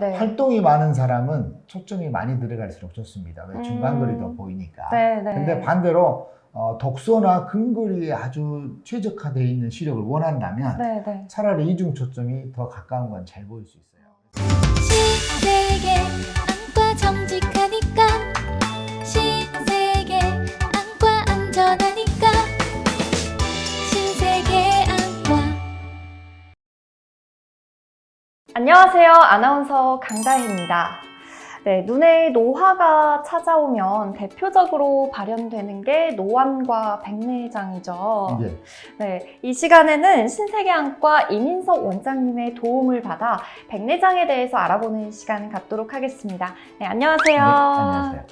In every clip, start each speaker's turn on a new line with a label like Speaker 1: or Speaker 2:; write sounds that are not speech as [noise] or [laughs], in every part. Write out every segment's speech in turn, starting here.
Speaker 1: 네.
Speaker 2: 활동이 많은 사람은 초점이 많이 들어갈수록 좋습니다. 왜
Speaker 1: 음.
Speaker 2: 중간거리도 보이니까.
Speaker 1: 네, 네.
Speaker 2: 근데 반대로 어, 독서나 근거리에 아주 최적화되어 있는 시력을 원한다면
Speaker 1: 네, 네.
Speaker 2: 차라리 이중 초점이 더 가까운 건 잘 보일 수 있어요.
Speaker 3: 신세계 안과 정직하니까 신세계 안과 안전하
Speaker 1: 안녕하세요. 아나운서 강다혜입니다. 네, 눈에 노화가 찾아오면 대표적으로 발현되는 게 노안과 백내장이죠.
Speaker 2: 예.
Speaker 1: 네, 이 시간에는 신세계안과 이민석 원장님의 도움을 받아 백내장에 대해서 알아보는 시간 갖도록 하겠습니다. 네, 안녕하세요.
Speaker 2: 네, 안녕하세요.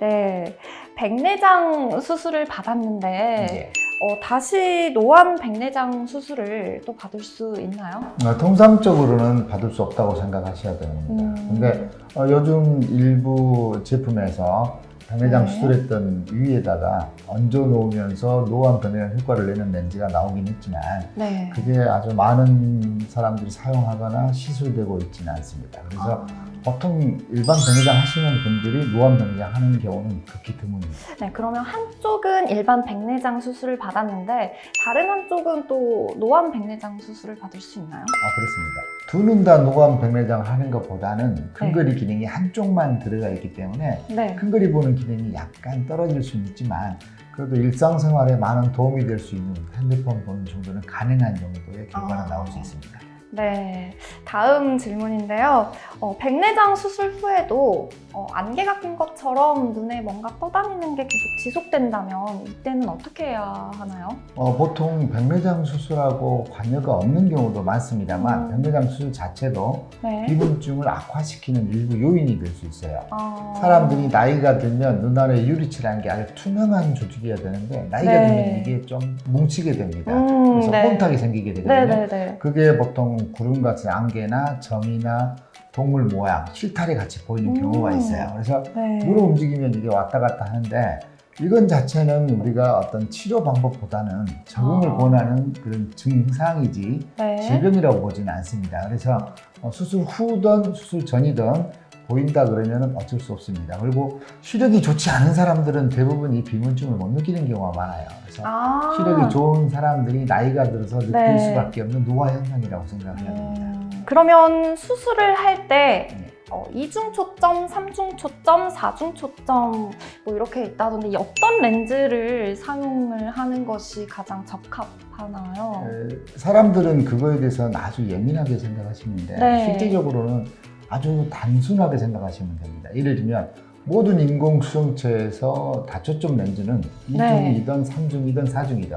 Speaker 1: 네, 백내장 수술을 받았는데
Speaker 2: 예.
Speaker 1: 어, 다시 노안 백내장 수술을 또 받을 수 있나요?
Speaker 2: 어, 통상적으로는 받을 수 없다고 생각하셔야 됩니다.
Speaker 1: 음.
Speaker 2: 근데 어, 요즘 일부 제품에서 백내장
Speaker 1: 네.
Speaker 2: 수술했던 위에다가 얹어 놓으면서 노안 변내장 효과를 내는 렌즈가 나오긴 했지만
Speaker 1: 네.
Speaker 2: 그게 아주 많은 사람들이 사용하거나 시술되고 있지는 않습니다. 그래서
Speaker 1: 아,
Speaker 2: 보통 일반 백내장 하시는 분들이 노안 백내장 하는 경우는 극히 드문입니다.
Speaker 1: 네, 그러면 한쪽은 일반 백내장 수술을 받았는데 다른 한쪽은 또 노안 백내장 수술을 받을 수 있나요?
Speaker 2: 아, 그렇습니다. 두 눈 다 노안 백내장 하는 것보다는 근거리
Speaker 1: 네.
Speaker 2: 기능이 한쪽만 들어가 있기 때문에
Speaker 1: 네.
Speaker 2: 큰거리 보는 기능이 약간 떨어질 수는 있지만 그래도 일상생활에 많은 도움이 될 수 있는 핸드폰 보는 정도는 가능한 정도의 결과는
Speaker 1: 아.
Speaker 2: 나올 수 있습니다.
Speaker 1: 네. 다음 질문인데요. 어, 백내장 수술 후에도 어, 안개가 낀 것처럼 눈에 뭔가 떠다니는 게 계속 지속된다면 이때는 어떻게 해야 하나요?
Speaker 2: 어, 보통 백내장 수술하고 관여가 없는 경우도 많습니다만
Speaker 1: 음.
Speaker 2: 백내장 수술 자체도
Speaker 1: 네.
Speaker 2: 피부증을 악화시키는 일부 요인이 될 수 있어요.
Speaker 1: 아,
Speaker 2: 사람들이 나이가 들면 눈 안에 유리칠한 게 아주 투명한 조직이어야 되는데 나이가
Speaker 1: 네.
Speaker 2: 들면 이게 좀 뭉치게 됩니다.
Speaker 1: 음,
Speaker 2: 그래서
Speaker 1: 네.
Speaker 2: 혼탁이 생기게 되거든요.
Speaker 1: 네 네 네.
Speaker 2: 그게 보통 구름 같은 안개나 점이나 동물 모양, 실타래 같이 보이는
Speaker 1: 음.
Speaker 2: 경우가 있어요. 그래서
Speaker 1: 네.
Speaker 2: 눈을 움직이면 이게 왔다 갔다 하는데 이건 자체는 우리가 어떤 치료 방법보다는 적응을
Speaker 1: 아.
Speaker 2: 권하는 그런 증상이지
Speaker 1: 네.
Speaker 2: 질병이라고 보지는 않습니다. 그래서 어, 수술 후든 수술 전이든 보인다 그러면 어쩔 수 없습니다. 그리고 시력이 좋지 않은 사람들은 대부분 이 비문증을 못 느끼는 경우가 많아요. 그래서
Speaker 1: 아.
Speaker 2: 시력이 좋은 사람들이 나이가 들어서 느낄
Speaker 1: 네.
Speaker 2: 수밖에 없는 노화 현상이라고 생각해야 됩니다.
Speaker 1: 음, 그러면 수술을 할때
Speaker 2: 네.
Speaker 1: 어, 이중 초점, 삼중 초점, 사중 초점 뭐 이렇게 있다던데 이 어떤 렌즈를 사용을 하는 것이 가장 적합하나요?
Speaker 2: 에, 사람들은 그거에 대해서는 아주 예민하게 생각하시는데
Speaker 1: 네.
Speaker 2: 실제적으로는 아주 단순하게 생각하시면 됩니다. 예를 들면 모든 인공 수정체에서 다초점 렌즈는
Speaker 1: 네.
Speaker 2: 이중이든 삼중이든 사중이든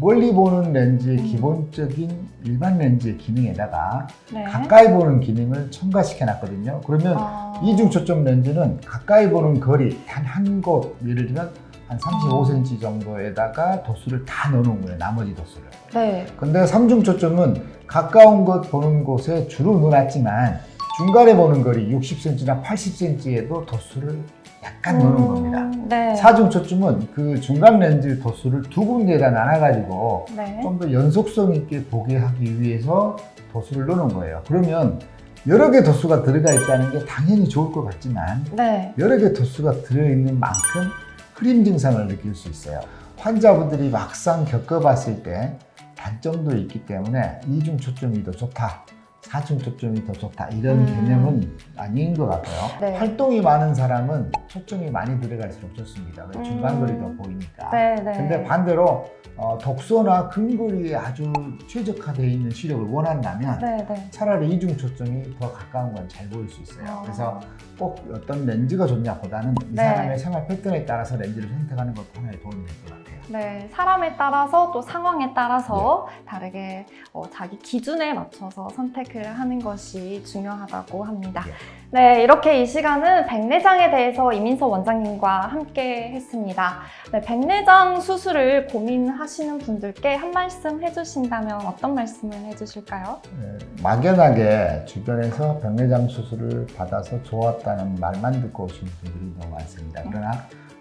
Speaker 2: 멀리 보는 렌즈의
Speaker 1: 음.
Speaker 2: 기본적인 일반 렌즈의 기능에다가
Speaker 1: 네.
Speaker 2: 가까이 보는 기능을 첨가시켜 놨거든요. 그러면
Speaker 1: 아.
Speaker 2: 이중 초점 렌즈는 가까이 보는 거리 단 한 곳 예를 들면 한 35cm 정도에다가 도수를 다 넣어놓은 거예요. 나머지 도수를.
Speaker 1: 네.
Speaker 2: 근데 삼중 초점은 가까운 것 보는 곳에 주로 넣어놨지만 중간에 보는 거리 60cm나 80cm에도 도수를 약간 넣는 겁니다.
Speaker 1: 음, 네.
Speaker 2: 사중 초점은 그 중간 렌즈 도수를 두 군데에다 나눠가지고
Speaker 1: 네.
Speaker 2: 좀 더 연속성 있게 보게 하기 위해서 도수를 넣는 거예요. 그러면 여러 개 도수가 들어가 있다는 게 당연히 좋을 것 같지만
Speaker 1: 네.
Speaker 2: 여러 개 도수가 들어있는 만큼 흐림 증상을 느낄 수 있어요. 환자분들이 막상 겪어봤을 때 단점도 있기 때문에 이중 초점이 더 좋다. 사중 초점이 더 좋다. 이런
Speaker 1: 음.
Speaker 2: 개념은 아닌 것 같아요.
Speaker 1: 네.
Speaker 2: 활동이 많은 사람은 초점이 많이 들어갈수록 좋습니다. 왜
Speaker 1: 음.
Speaker 2: 중간 거리도 보이니까.
Speaker 1: 네. 네.
Speaker 2: 근데 반대로 어, 독소나 근거리에 아주 최적화되어 있는 시력을 원한다면
Speaker 1: 네. 네.
Speaker 2: 차라리 이중 초점이 더 가까운 건 잘 보일 수 있어요.
Speaker 1: 아.
Speaker 2: 그래서 꼭 어떤 렌즈가 좋냐보다는 이
Speaker 1: 네.
Speaker 2: 사람의 생활 패턴에 따라서 렌즈를 선택하는 것도 하나의 도움이 될 것 같아요.
Speaker 1: 네, 사람에 따라서 또 상황에 따라서 다르게 어, 자기 기준에 맞춰서 선택을 하는 것이 중요하다고 합니다.
Speaker 2: 예.
Speaker 1: 네, 이렇게 이 시간은 백내장에 대해서 이민석 원장님과 함께 했습니다. 네, 백내장 수술을 고민하시는 분들께 한 말씀 해주신다면 어떤 말씀을 해주실까요?
Speaker 2: 예, 막연하게 주변에서 백내장 수술을 받아서 좋았다는 말만 듣고 오시는 분들이 너무 많습니다. 그러나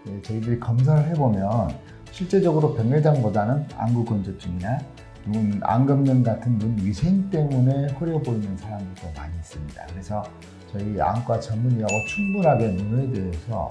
Speaker 2: 예, 저희들이 검사를 해보면 실제적으로 백내장보다는 안구 건조증이나 눈 안검면 같은 눈 위생 때문에 흐려 보이는 사람들도 많이 있습니다. 그래서 저희 안과 전문의하고 충분하게 눈에 대해서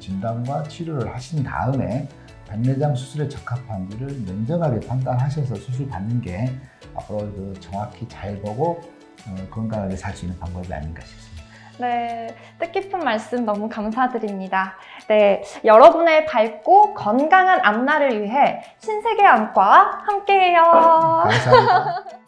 Speaker 2: 진단과 치료를 하신 다음에 백내장 수술에 적합한지를 냉정하게 판단하셔서 수술 받는 게 앞으로 그 정확히 잘 보고 어, 건강하게 살 수 있는 방법이 아닌가 싶습니다.
Speaker 1: 네, 뜻깊은 말씀 너무 감사드립니다. 네, 여러분의 밝고 건강한 앞날을 위해 신세계 안과 함께해요.
Speaker 2: 감사합니다. [laughs]